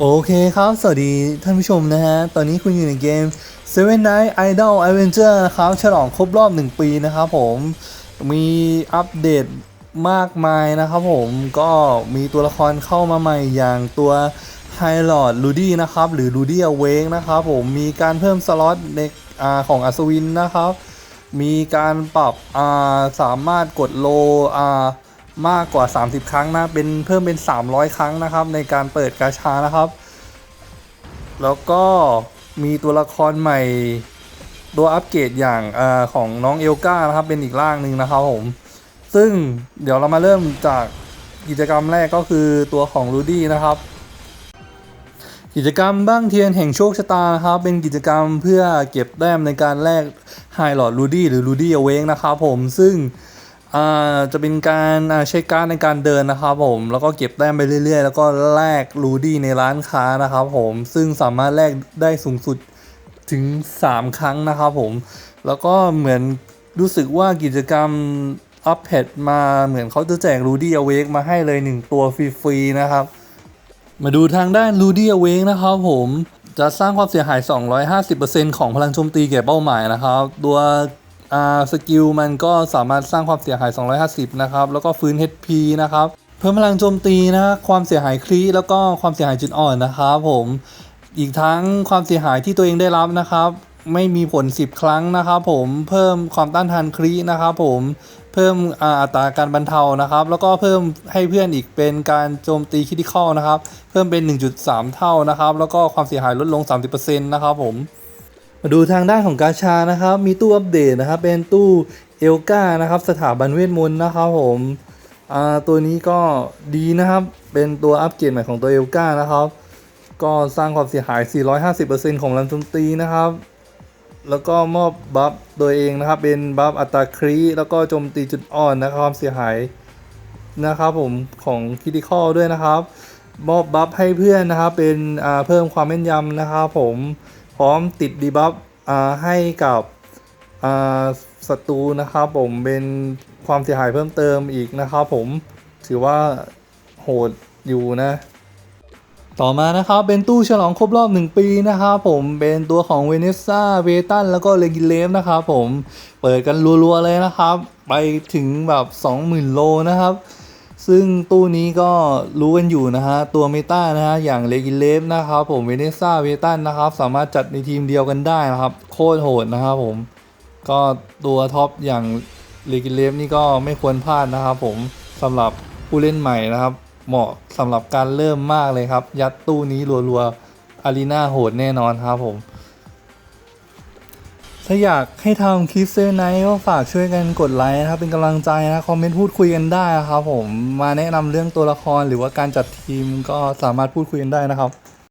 โอเคครับ สวัสดีท่านผู้ชมนะฮะ ตอนนี้คุณอยู่ในเกม Seven Night Idol Adventure นะครับ ฉลองครบรอบ 1 ปีนะครับผม มีอัปเดตมากมายนะครับผม ก็มีตัวละครเข้ามาใหม่อย่างตัว h i l o r d Rudy นะครับ หรือ Rudy Awake นะครับผม มีการเพิ่มสล็อตในอของอัศวินนะครับ มีการปรับสามารถกดโลอ่า มากกว่า 30 ครั้งนะ เป็นเพิ่มเป็น 300 ครั้งนะครับ ในการเปิดกาชานะครับ แล้วก็มีตัวละครใหม่ตัวอัปเกรดอย่างอของน้องเอลกานะครับ เป็นอีกร่างหนึ่งนะครับผม ซึ่งเดี๋ยวเรามาเริ่มจากกิจกรรมแรกก็คือตัวของรูดี้นะครับ กิจกรรมบ้างเทียนแห่งโชคชะตานะครับ เป็นกิจกรรมเพื่อเก็บแต้มในการแลกไฮหลอดรูดี้หรือรูดี้เอเวงนะครับผมซึ่ง อ่าจะเป็นการใช้การในการเดินนะครับผม แล้วก็เก็บแต้มไปเรื่อย ๆ แล้วก็แลกรูดี้ในร้านค้านะครับผม ซึ่งสามารถแลกได้สูงสุดถึง 3 ครั้งนะครับผม แล้วก็เหมือนรู้สึกว่ากิจกรรมอัปเดตมาเหมือนเขาจะแจกรูดี้อเวกมาให้เลย 1 ตัวฟรีๆนะครับ มาดูทางด้าน Rudy Awake นะครับผมจะสร้างความเสียหาย 250%ของพลังโจมตีแก่เป้าหมายนะครับ ตัว อ่าสกิลมันก็สามารถสร้างความเสียหาย 250 นะครับ แล้วก็ฟื้น HP นะครับ เพิ่มพลังโจมตีนะความเสียหายครีแล้วก็ความเสียหายจุดอ่อนนะครับผม อีกทั้งความเสียหายที่ตัวเองได้รับนะครับ ไม่มีผล 10 ครั้งนะครับผม เพิ่มความต้านทานครีนะครับผม เพิ่มอัตราการบรรเทานะครับ แล้วก็เพิ่มให้เพื่อนอีกเป็นการโจมตีคิด i คอลนะครับ เพิ่มเป็น 1.3 เท่านะครับ แล้วก็ความเสียหายลดลง 30%นะครับผม มาดูทางด้านของกาชานะครับ มีตู้อัปเดตนะครับ เป็นตู้เอลกานะครับ สถาบันเวทมนต์นะครับผมตัวนี้ก็ดีนะครับ เป็นตัวอัปเกรดใหม่ของตัวเอลกานะครับ ก็สร้างความเสียหาย 450%ของรันโจมตีนะครับ แล้วก็มอบบัฟโดยเองนะครับ เป็นบัฟอัตราครีแล้วก็โจมตีจุดอ่อนนะครับความเสียหายนะครับผมของคิติคอลด้วยนะครับ มอบบัฟให้เพื่อนนะครับ เป็นเพิ่มความแม่นยำนะครับผม พร้อมติดดีบัฟให้กับศัตรูนะครับผมเป็นความเสียหายเพิ่มเติมอีกนะครับผมถือว่าโหดอยู่นะ ต่อมานะครับเป็นตู้ฉลองครบรอบ 1 ปีนะครับผมเป็นตัวของเวเนซ่าเวตันแล้วก็เลกิเลฟนะครับผมเปิดกันรัวๆเลยนะครับ ไปถึงแบบ 20,000 โลนะครับ ซึ่งตู้นี้ก็รู้กันอยู่นะฮะ ตัวเมตานะฮะ อย่างเลกิเลฟนะครับผมเวเนซ่าเวตันนะครับ สามารถจัดในทีมเดียวกันได้นะครับ โคตรโหดนะครับผม ก็ตัวท็อปอย่างเลกิเลฟนี่ก็ไม่ควรพลาดนะครับผมสำหรับผู้เล่นใหม่นะครับ เหมาะสำหรับการเริ่มมากเลยครับ ยัดตู้นี้รัวๆอารีนาโหดแน่นอนครับผม ถ้าอยากให้ทำคลิปเซอร์ไนท์ก็ฝากช่วยกันกดไลค์นะครับ เป็นกำลังใจนะ คอมเมนต์พูดคุยกันได้นะครับผมมาแนะนำเรื่องตัวละครหรือว่าการจัดทีมก็สามารถพูดคุยกันได้นะครับ